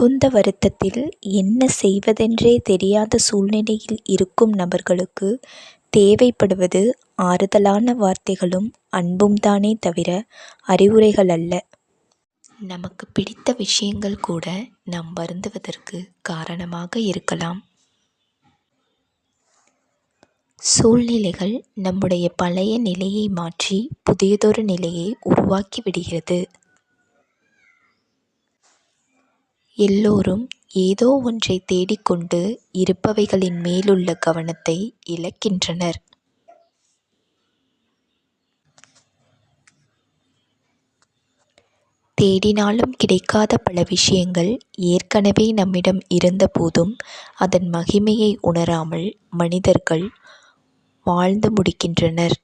மிகுந்த வருத்தத்தில் என்ன செய்வதென்றே தெரியாத சூழ்நிலையில் இருக்கும் நபர்களுக்கு தேவைப்படுவது ஆறுதலான வார்த்தைகளும் அன்பும்தானே தவிர அறிவுரைகள் அல்ல. நமக்கு பிடித்த விஷயங்கள் கூட நாம் வருந்துவதற்கு காரணமாக இருக்கலாம். சூழ்நிலைகள் நம்முடைய பழைய நிலையை மாற்றி புதியதொரு நிலையை உருவாக்கி விடுகிறது. எல்லோரும் ஏதோ ஒன்றைத் தேடிக்கொண்டு இருப்பவைகளின் மேலுள்ள கவனத்தை இழக்கின்றனர். தேடினாலும் கிடைக்காத பல விஷயங்கள் ஏற்கனவே நம்மிடம் இருந்தபோதும் அதன் மகிமையை உணராமல் மனிதர்கள் வாழ்ந்து முடிக்கின்றனர்.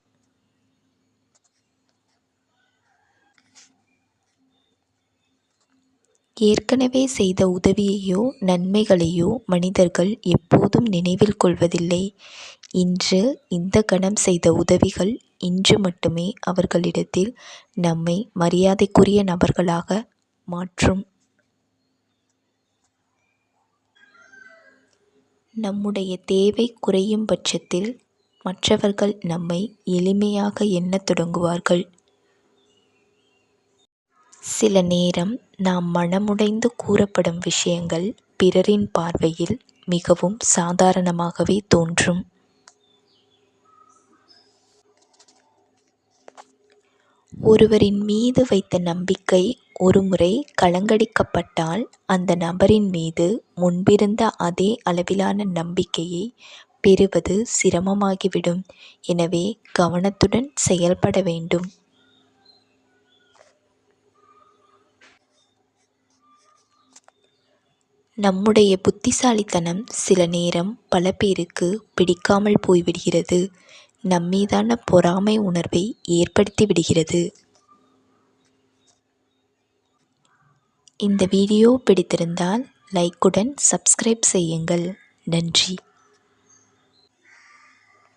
ஏற்கனவே செய்த உதவியையோ நன்மைகளையோ மனிதர்கள் எப்போதும் நினைவில் கொள்வதில்லை. இன்று இந்த கணம் செய்த உதவிகள் இன்று மட்டுமே அவர்களிடத்தில் நம்மை மரியாதைக்குரிய நபர்களாக மாற்றும். நம்முடைய தேவை குறையும் பட்சத்தில் மற்றவர்கள் நம்மை எளிமையாக எண்ணத் தொடங்குவார்கள். சில நேரம் நாம் மனமுடைந்து கூறப்படும் விஷயங்கள் பிறரின் பார்வையில் மிகவும் சாதாரணமாகவே தோன்றும். ஒருவரின் மீது வைத்த நம்பிக்கை ஒருமுறை கலங்கடிக்கப்பட்டால் அந்த நபரின் மீது முன்பிருந்த அதே அளவிலான நம்பிக்கையை பெறுவது சிரமமாகிவிடும். எனவே கவனத்துடன் செயல்பட வேண்டும். நம்முடைய புத்திசாலித்தனம் சில நேரம் பல பேருக்கு பிடிக்காமல் போய்விடுகிறது. நம்மீதான பொறாமை உணர்வை ஏற்படுத்தி விடுகிறது. இந்த வீடியோ பிடித்திருந்தால் லைக்குடன் சப்ஸ்கிரைப் செய்யுங்கள். நன்றி.